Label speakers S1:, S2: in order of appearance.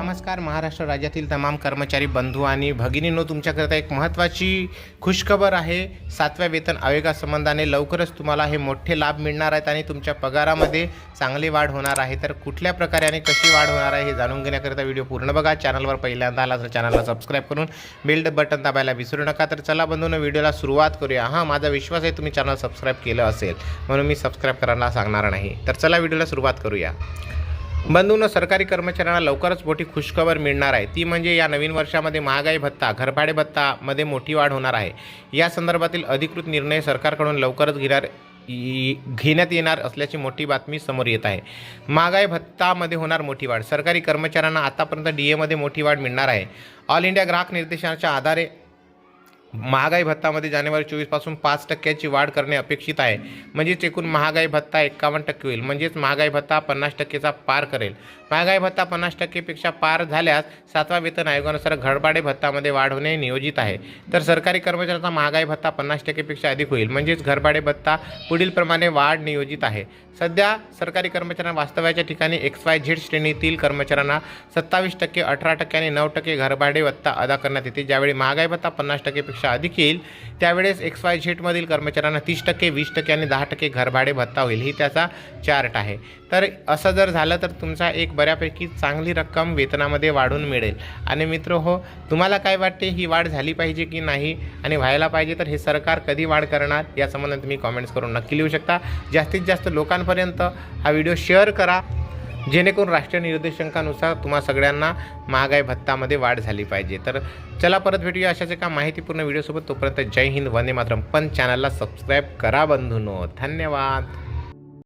S1: नमस्कार. महाराष्ट्र राज्यातील तमाम कर्मचारी बंधू आणि भगिनींनो तुमच्याकरता एक महत्त्वाची खुशखबर आहे. सातव्या वेतन आयोगासंबंधाने लवकरच तुम्हाला हे मोठे लाभ मिळणार आहेत आणि तुमच्या पगारामध्ये चांगली वाढ होणार आहे. तर कुठल्या प्रकारे आणि कशी वाढ होणार आहे हे जाणून घेण्याकरिता व्हिडिओ पूर्ण बघा. चॅनलवर पहिल्यांदा आला तर चॅनलला सबस्क्राईब करून बिल्ड बटन दाबायला विसरू नका. तर चला बंधून व्हिडिओला सुरुवात करूया. हां माझा विश्वास आहे तुम्ही चॅनल सबस्क्राईब केलं असेल. म्हणून मी सबस्क्राईब करायला सांगणार नाही. तर चला व्हिडिओला सुरुवात करूया. बंधूंनो सरकारी कर्मचाऱ्यांना लवकरच मोठी खुशखबर मिळणार आहे. ती म्हणजे या नवीन वर्षामध्ये महागाई भत्ता घरभाडे भत्तामध्ये मोठी वाढ होणार आहे. या संदर्भातील अधिकृत निर्णय सरकारकडून लवकरच घेणार घेण्यात येणार असल्याची मोठी बातमी समोर येत आहे. महागाई भत्तामध्ये होणार मोठी वाढ. सरकारी कर्मचाऱ्यांना आतापर्यंत डी एमध्ये मोठी वाढ मिळणार आहे. ऑल इंडिया ग्राहक निर्देशांच्या आधारे महागाई भत्तामध्ये जानेवारी चोवीसपासून पाच टक्क्याची वाढ करणे अपेक्षित आहे. म्हणजेच एकूण महागाई भत्ता एक्कावन्न टक्के होईल. म्हणजेच महागाई भत्ता पन्नास टक्केचा पार करेल. महागाई भत्ता पन्नास टक्केपेक्षा पार झाल्यास सातवा वेतन आयोगानुसार घरभाडे भत्तामध्ये वाढ होणे नियोजित आहे. तर सरकारी कर्मचाऱ्यांचा महागाई भत्ता पन्नास टक्केपेक्षा अधिक होईल. म्हणजेच घरभाडे भत्ता पुढीलप्रमाणे वाढ नियोजित आहे. सध्या सरकारी कर्मचाऱ्यांना वास्तव्याच्या ठिकाणी एक्स वाय झेड श्रेणीतील कर्मचाऱ्यांना सत्तावीस टक्के अठरा टक्के आणि नऊ टक्के घरभाडे भत्ता अदा करण्यात येते. ज्यावेळी महागाई भत्ता पन्नास टक्केपेक्षा अधिक येईल. त्यावेळेस एक्स वाय झेडमधील कर्मचाऱ्यांना तीस टक्के वीस टक्के आणि दहा टक्के घरभाडे भत्ता होईल ही त्याचा चार्ट आहे. तर असं जर झालं तर तुमचा एक बऱ्यापैकी चांगली रक्कम वेतनामध्ये वाढून मिळेल. आणि मित्र हो तुम्हाला काय वाटते ही वाढ झाली पाहिजे की नाही आणि व्हायला पाहिजे तर हे सरकार कधी वाढ करणार या संबंधात तुम्ही कॉमेंट्स करून नक्की लिहू शकता. जास्तीत जास्त लोकांपर्यंत हा व्हिडिओ शेअर करा. जेणेकरून राष्ट्रीय निर्देशांकानुसार तुम्हा सगळ्यांना महागाई भत्तामध्ये वाढ झाली पाहिजे. तर चला परत भेटूया अशाच एका माहितीपूर्ण व्हिडिओसोबत. तोपर्यंत जय हिंद वंदे मातरम. पण चॅनलला सबस्क्राईब करा बंधूनो. धन्यवाद.